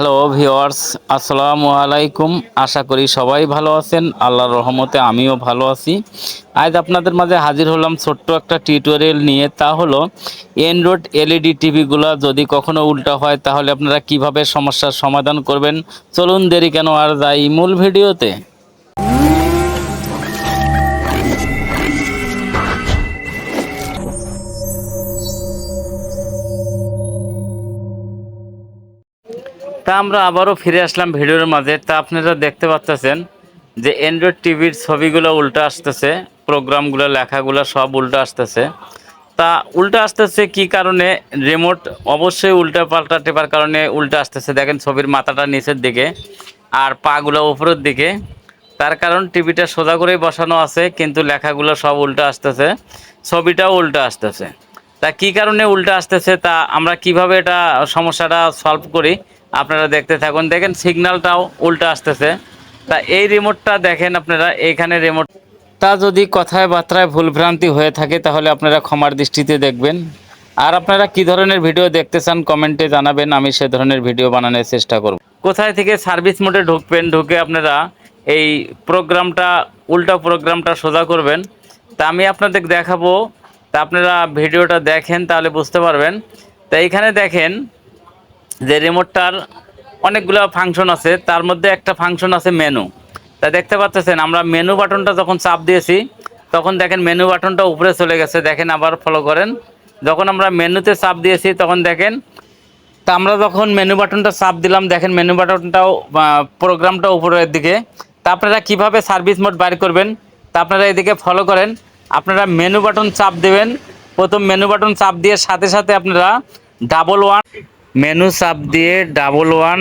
Hello viewers আসসালামু আলাইকুম আশা করি সবাই ভালো আছেন। আল্লাহর রহমতে আমিও ভালো আছি। আজ আপনাদের মাঝে হাজির হলাম ছোট্ট একটা টিউটোরিয়াল নিয়ে। তা হলো এনরোড এলইডি টিভিগুলো যদি কখনো উল্টা হয়, তাহলে আপনারা কীভাবে সমস্যার সমাধান করবেন? চলুন দেরি কেন আর যাই মূল ভিডিওতে। তা আমরা আবারও ফিরে আসলাম ভিডিওর মাঝে। তা আপনারা দেখতে পাচ্ছেন যে অ্যান্ড্রয়েড টিভির ছবিগুলো উল্টো আসতেছে, প্রোগ্রামগুলো, লেখাগুলো সব উল্টো আসতেছে। তা উল্টো আসতেছে কি কারণে? রিমোট অবশ্যই উল্টা পাল্টা টেপার কারণে উল্টো আসতেছে। দেখেন ছবির মাথাটা নিচের দিকে আর পাগুলো উপরের দিকে। তার কারণ টিভিটা সোজা করেই বসানো আছে, কিন্তু লেখাগুলো সব উল্টো আসতেছে, ছবিটাও উল্টো আসতেছে। তা কি কারণে উল্টো আসতেছে? তা আমরা কীভাবে এটা সমস্যাটা সলভ করি? আপনারা দেখতে থাকুন। দেখেন, সিগন্যালটাও উল্টো আসতেছে। তা এই রিমোটটা দেখেন আপনারা, এইখানে রিমোট তা যদি কথায় বার্তায় ভুলভ্রান্তি হয়ে থাকে, তাহলে আপনারা ক্ষমার দৃষ্টিতে দেখবেন। আর আপনারা কি ধরনের ভিডিও দেখতে চান কমেন্টে জানাবেন। আমি সে ধরনের ভিডিও বানানোর চেষ্টা করব। কোথায় থেকে সার্ভিস মোডে ঢুকবেন, ঢুকে আপনারা এই প্রোগ্রামটা উল্টা প্রোগ্রামটা সোজা করবেন। তা আমি আপনাদের দেখাবো। তা আপনারা ভিডিওটা দেখেন, তাহলে বুঝতে পারবেন। তা এইখানে দেখেন যে রিমোটটার অনেকগুলো ফাংশন আছে, তার মধ্যে একটা ফাংশন আছে মেনু তা দেখতে পাচ্ছেন, আমরা মেনু বাটনটা যখন চাপ দিয়েছি, তখন দেখেন মেনু বাটনটা উপরে চলে গেছে, দেখেন আবার ফলো করেন। যখন আমরা মেনুতে চাপ দিয়েছি, তখন দেখেন, তা আমরা যখন মেনু বাটনটা চাপ দিলাম, দেখেন মেনু বাটনটাও প্রোগ্রামটা উপরের দিকে। তা আপনারা কীভাবে সার্ভিস মোড বাইর করবেন, তা আপনারা এদিকে ফলো করেন। আপনারা মেনু বাটন চাপ দেবেন। প্রথম মেনু বাটন চাপ দিয়ে সাথে সাথে আপনারা ডাবল ওয়ান মেনু চাপ দিয়ে ডাবল ওয়ান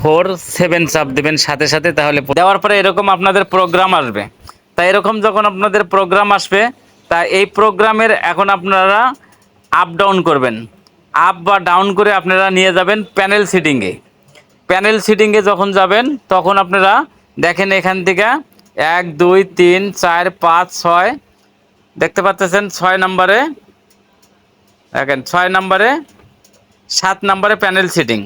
ফোর সেভেন চাপ দেবেন সাথে সাথে তাহলে দেওয়ার পরে এরকম আপনাদের প্রোগ্রাম আসবে। তা এরকম যখন আপনাদের প্রোগ্রাম আসবে, তা এই প্রোগ্রামের এখন আপনারা আপ ডাউন করবেন। আপ বা ডাউন করে আপনারা নিয়ে যাবেন প্যানেল সিটিংয়ে প্যানেল সিটিংয়ে যখন যাবেন, তখন আপনারা দেখেন এখান থেকে এক, দুই, তিন, চার, পাঁচ, ছয়, দেখতে পাচ্ছেন ছয় নম্বরে, দেখেন ছয় নম্বরে সাত নম্বরে প্যানেল সিটিং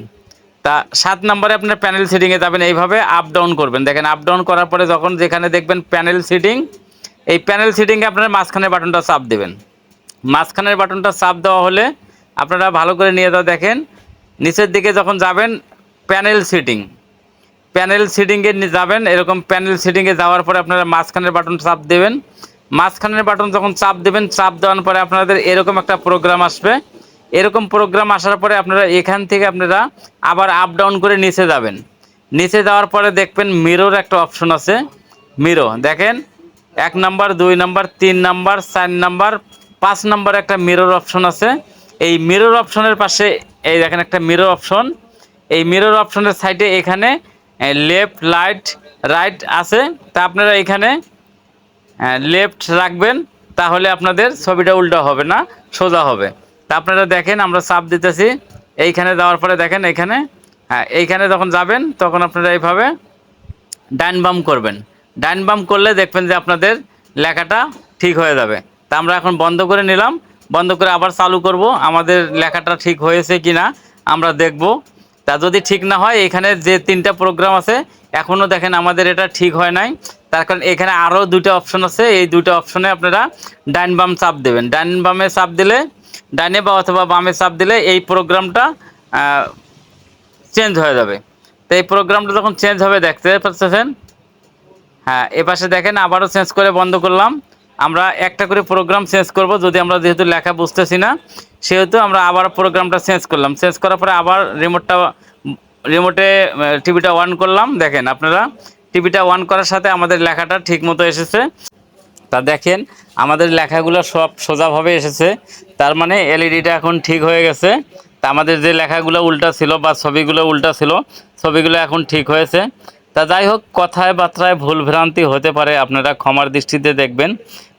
তা সাত নম্বরে আপনার প্যানেল সিটিংয়ে যাবেন এইভাবে আপ ডাউন করবেন। দেখেন আপ ডাউন করার পরে যখন যেখানে দেখবেন প্যানেল সিটিং এই প্যানেল সিটিংয়ে আপনারা মাঝখানের বাটনটা চাপ দেবেন। মাঝখানের বাটনটা চাপ দেওয়া হলে আপনারা ভালো করে নিয়ে যাওয়া দেখেন। নিচের দিকে যখন যাবেন প্যানেল সিটিং প্যানেল সিটিংয়ে যাবেন, এরকম প্যানেল সিটিংয়ে যাওয়ার পরে আপনারা মাঝখানের বাটন চাপ দেবেন। মাঝখানের বাটন যখন চাপ দেবেন, চাপ দেওয়ার পরে আপনাদের এরকম একটা প্রোগ্রাম আসবে। এরকম প্রোগ্রাম আসার পরে আপনারা এখান থেকে আপনারা আবার আপ ডাউন করে নিচে যাবেন। নিচে যাওয়ার পরে দেখবেন মিরোর একটা অপশন আছে। মিরো দেখেন? এক নাম্বার দুই নাম্বার তিন নাম্বার চার নাম্বার পাঁচ নাম্বার একটা মিরর অপশন আছে। এই মিরর অপশনের পাশে, এই দেখেন একটা মিরর অপশন এই মিরর অপশনের সাইডে এখানে লেফট লাইট রাইট আছে। তা আপনারা এখানে লেফট রাখবেন, তাহলে আপনাদের ছবিটা উল্টো হবে না, সোজা হবে। তা আপনারা দেখেন, আমরা চাপ দিতেছি। এইখানে যাওয়ার পরে দেখেন এখানে হ্যাঁ এইখানে যখন যাবেন, তখন আপনারা এইভাবে ডাইন বাম করবেন। ডাইন বাম করলে দেখবেন যে আপনাদের লেখাটা ঠিক হয়ে যাবে। তা আমরা এখন বন্ধ করে নিলাম। বন্ধ করে আবার চালু করব। আমাদের লেখাটা ঠিক হয়েছে কি না আমরা দেখব। তা যদি ঠিক না হয়, এখানে যে তিনটা প্রোগ্রাম আছে এখনও দেখেন আমাদের এটা ঠিক হয় নাই। তার কারণ এখানে আরও দুটো অপশন আছে। এই দুটো অপশনে আপনারা ডাইন বাম চাপ দেবেন। ডাইন বামে চাপ দিলে ডাইনে বা অথবা বামে চাপ দিলে এই প্রোগ্রামটা চেঞ্জ হয়ে যাবে। তো এই প্রোগ্রামটা যখন চেঞ্জ হবে, দেখতে পাচ্ছেন? হ্যাঁ এ পাশে দেখেন, আবারও চেঞ্জ করে বন্ধ করলাম। আমরা একটা করে প্রোগ্রাম চেঞ্জ করব, যদি আমরা যেহেতু লেখা বুঝতেছি না, সেহেতু আমরা আবার প্রোগ্রামটা চেঞ্জ করলাম। চেঞ্জ করার পরে আবার রিমোটটা রিমোটে টিভিটা অন করলাম। দেখেন আপনারা টিভিটা অন করার সাথে আমাদের লেখাটা ঠিক মতো এসেছে। তা দেখেন, আমাদের লেখাগুলো সব সোজাভাবে এসেছে। তার মানে এলইডিটা এখন ঠিক হয়ে গেছে। তা আমাদের যে লেখাগুলো উল্টা ছিল বা ছবিগুলো উল্টা ছিল, ছবিগুলো এখন ঠিক হয়েছে। তা যাই হোক, কথায় বার্তায় ভুল ভ্রান্তি হতে পারে, আপনারা ক্ষমার দৃষ্টিতে দেখবেন।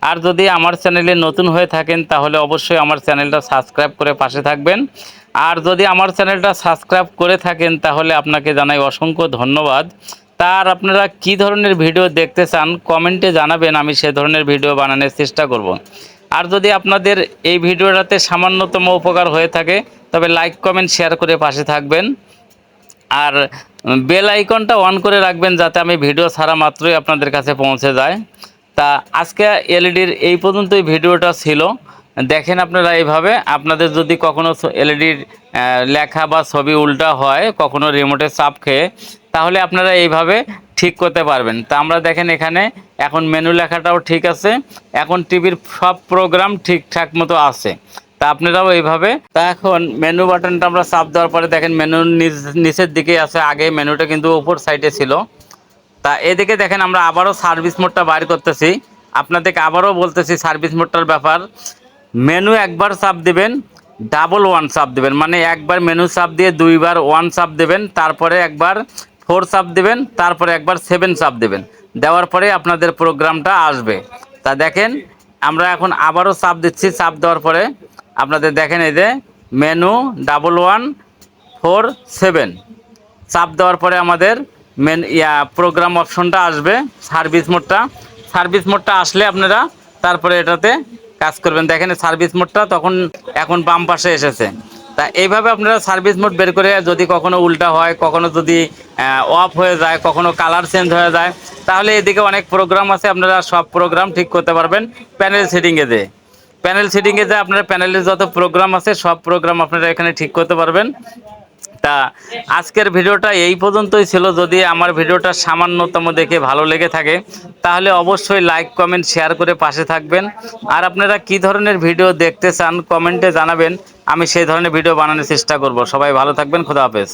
আর যদি আমার চ্যানেলে নতুন হয়ে থাকেন, তাহলে অবশ্যই আমার চ্যানেলটা সাবস্ক্রাইব করে পাশে থাকবেন। আর যদি আমার চ্যানেলটা সাবস্ক্রাইব করে থাকেন, তাহলে আপনাকে জানাই অসংখ্য ধন্যবাদ। তার আপনারা কি ধরনের ভিডিও দেখতে চান, কমেন্টে জানাবেন, আমি সে ধরনের ভিডিও বানানোর চেষ্টা করব। আর যদি আপনাদের এই ভিডিওটাতে সামান্যতম উপকার হয়ে থাকে, তবে লাইক, কমেন্ট, শেয়ার করে পাশে থাকবেন। আর বেল আইকনটা অন করে রাখবেন যাতে আমি ভিডিও ছাড়া মাত্রই আপনাদের কাছে পৌঁছে যায়। তা আজকে এলইডির এই পর্যন্তই ভিডিওটা ছিল। দেখেন আপনারা এইভাবে, আপনাদের যদি কখনো এলইডির লেখা বা ছবি উল্টা হয়, কখনো রিমোটের চাপ খেয়ে তাহলে আপনারা এইভাবে ঠিক করতে পারবেন। তা আমরা দেখেন এখানে এখন মেনু লেখাটাও ঠিক আছে। এখন টিভির সব প্রোগ্রাম ঠিকঠাক মতো আছে। তা আপনারাও এইভাবে তা এখন মেনু বাটনটা আমরা চাপ দেওয়ার পরে দেখেন মেনুর নিচের দিকে আছে। আগে মেনুটা কিন্তু ওপর সাইডে ছিল। তা এদিকে দেখেন আমরা আবারও সার্ভিস মোডটা বাইর করতেছি। আপনাদেরকে আবারও বলতেছি সার্ভিস মোডটার ব্যাপার। মেনু একবার চাপ দিবেন ডাবল ওয়ান চাপ দিবেন। মানে একবার মেনু চাপ দিয়ে দুইবার ওয়ান চাপ দেবেন। তারপরে একবার ফোর চাপ দেবেন, তারপরে একবার সেভেন চাপ দেবেন। দেওয়ার পরে আপনাদের প্রোগ্রামটা আসবে। তা দেখেন, আমরা এখন আবারও চাপ দিচ্ছি, চাপ দেওয়ার পরে আপনাদের দেখেন এই যে menu double one four seven. চাপ দেওয়ার পরে আমাদের মেন ইয়া প্রোগ্রাম অপশনটা আসবে, সার্ভিস মোডটা। সার্ভিস মোডটা আসলে আপনারা তারপরে এটাতে কাজ করবেন। দেখেন, সার্ভিস মোডটা তখন এখন বাম পাশে এসেছে। তা এইভাবে আপনারা সার্ভিস মোড বের করে যদি কখনো উল্টা হয়, কখনো যদি অফ হয়ে যায়, কখনো কালার চেঞ্জ হয়ে যায়, তাহলে এদিকে অনেক প্রোগ্রাম আছে, আপনারা সব প্রোগ্রাম ঠিক করতে পারবেন প্যানেল সেটিংয়ে যেয়ে। প্যানেল সেটিংয়ে যে আপনার প্যানেলের যত প্রোগ্রাম আছে, সব প্রোগ্রাম আপনারা এখানে ঠিক করতে পারবেন। তা আজকের ভিডিওটা এই পর্যন্তই ছিল। যদি আমার ভিডিওটা সামান্যতম দেখে ভালো লেগে থাকে, তাহলে অবশ্যই লাইক কমেন্ট শেয়ার করে পাশে থাকবেন। আর আপনারা কি ধরনের ভিডিও দেখতে চান কমেন্টে জানাবেন। আমি সেই ধরনের ভিডিও বানানোর চেষ্টা করব। সবাই ভালো থাকবেন খোদা হাফেজ।